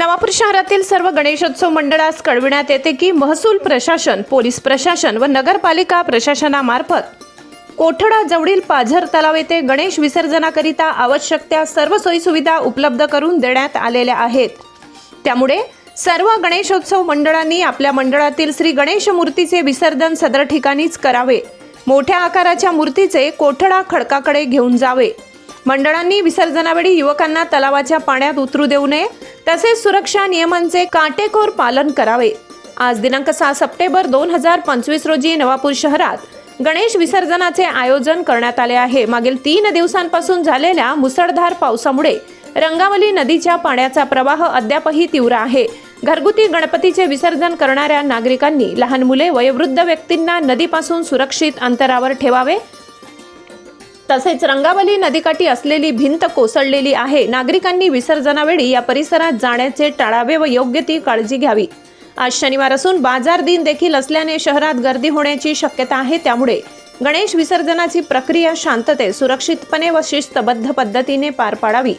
नवापूर शहरातील सर्व गणेशोत्सव मंडळास कळविण्यात येते की महसूल प्रशासन पोलीस प्रशासन व नगरपालिका प्रशासनामार्फत कोठडा जवळील पाझर तलाव येथे गणेश विसर्जनाकरिता आवश्यक त्या सर्व सोयीसुविधा उपलब्ध करून देण्यात आलेल्या आहेत. त्यामुळे सर्व गणेशोत्सव मंडळांनी आपल्या मंडळातील श्री गणेश मूर्तीचे विसर्जन सदर ठिकाणीच करावे. मोठ्या आकाराच्या मूर्तीचे कोठडा खडकाकडे घेऊन जावे. मंडळांनी विसर्जनावेळी युवकांना तलावाच्या पाण्यात उतरू देऊ नये तसेच सुरक्षा नियमांचे काटेकोर पालन करावे. आज दिनांक सहा सप्टेंबर दोन हजार पंचवीस रोजी नवापूर शहरात गणेश विसर्जनाचे आयोजन करण्यात आले आहे. मागील तीन दिवसांपासून झालेल्या मुसळधार पावसामुळे रंगावली नदीच्या पाण्याचा प्रवाह अद्यापही तीव्र आहे. घरगुती गणपतीचे विसर्जन करणाऱ्या नागरिकांनी लहान मुले वयोवृद्ध व्यक्तींना नदीपासून सुरक्षित अंतरावर ठेवावे तसेच रंगावली नदीकाठी असलेली भिंत कोसळलेली आहे. नागरिकांनी विसर्जनावेळी या परिसरात जाण्याचे टाळावे व योग्य ती काळजी घ्यावी. आज शनिवार असून बाजार दिन देखील असल्याने शहरात गर्दी होण्याची शक्यता आहे त्यामुळे गणेश विसर्जनाची प्रक्रिया शांततेत सुरक्षितपणे व शिस्तबद्ध पद्धतीने पार पाडावी.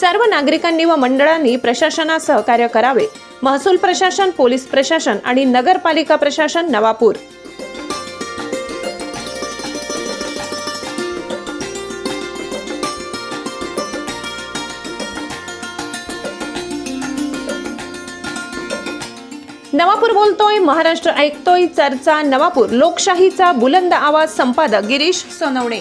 सर्व नागरिकांनी व मंडळांनी प्रशासनास सहकार्य करावे. महसूल प्रशासन पोलीस प्रशासन आणि नगरपालिका प्रशासन नवापूर. नवापूर बोलतोय महाराष्ट्र ऐकतोय चर्चा नवापूर. लोकशाहीचा बुलंद आवाज संपादक गिरीश सोनवणे.